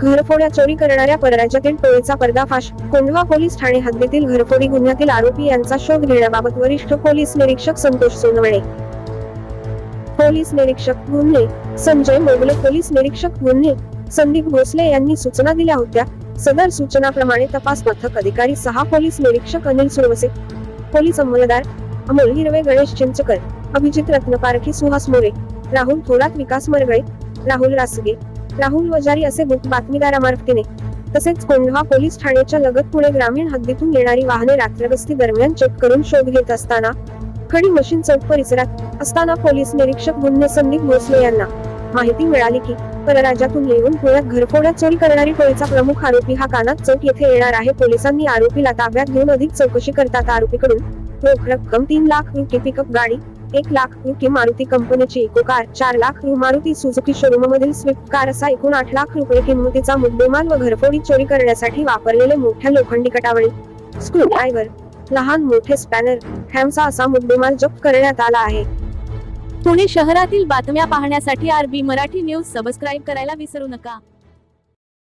घरफोड्या चोरी करणाऱ्या परराज्यातील टोळीचा पर्दाफाश. कोंढवा पोलीस ठाणे हद्दीतील घरफोडी गुन्ह्यातील आरोपी यांचा शोध घेण्याबाबत वरिष्ठ पोलीस निरीक्षक संतोष सोनवणे. पोलीस निरीक्षक गुन्हे संजय मोगले. पोलीस निरीक्षक गुन्हे संदीप भोसले यांनी सूचना दिल्या होत्या. सदर सूचनाप्रमाणे तपास पथक अधिकारी सहा पोलीस निरीक्षक अनिल सुरवसे पोलीस अंमलदार अमोल हिरवे गणेश चिंचकर अभिजित रत्नपारखी सुहास मोरे राहुल थोरात विकास मरगळे राहुल रासगे राहुल वजारी असे गुप्त बातमीदारामार्फतीने. तसेच कोंढवा पोलीस ठाण्याच्या लगत पुणे ग्रामीण हद्दीतून येणारी वाहने रात्रगस्ती दरम्यान चेक करून शोध घेत असताना खडी मशीन चौक परिसरात असताना पोलीस निरीक्षक गुन्हे संदीप भोसले यांना माहिती मिळाली की परराज्यातून येऊन पुण्यात घरफोड्यात चोरी करणारी टोळीचा प्रमुख आरोपी हा कानात चौक येथे येणार आहे. पोलिसांनी आरोपीला ताब्यात घेऊन अधिक चौकशी करतात. आरोपीकडून रोख रक्कम तीन लाख रुपये पिकअप गाडी एक लाख रुपये मारुती कंपनीची इको कार चार लाख रु मारुती सुझुकी शोरूम मधील स्विफ्ट कार असा एकूण आठ लाख रुपये किंमतीचा मुद्देमाल व घरफोडी चोरी करण्यासाठी वापरलेले मोठ्या लोखंडी कटावळी स्क्रू ड्रायव्हर लहान मोठे स्पॅनर हॅमचा असा मुद्देमाल जप्त करण्यात आला आहे. पुणे शहरातील बातम्या पाहण्यासाठी आरबी मराठी न्यूज सबस्क्राईब करायला विसरू नका.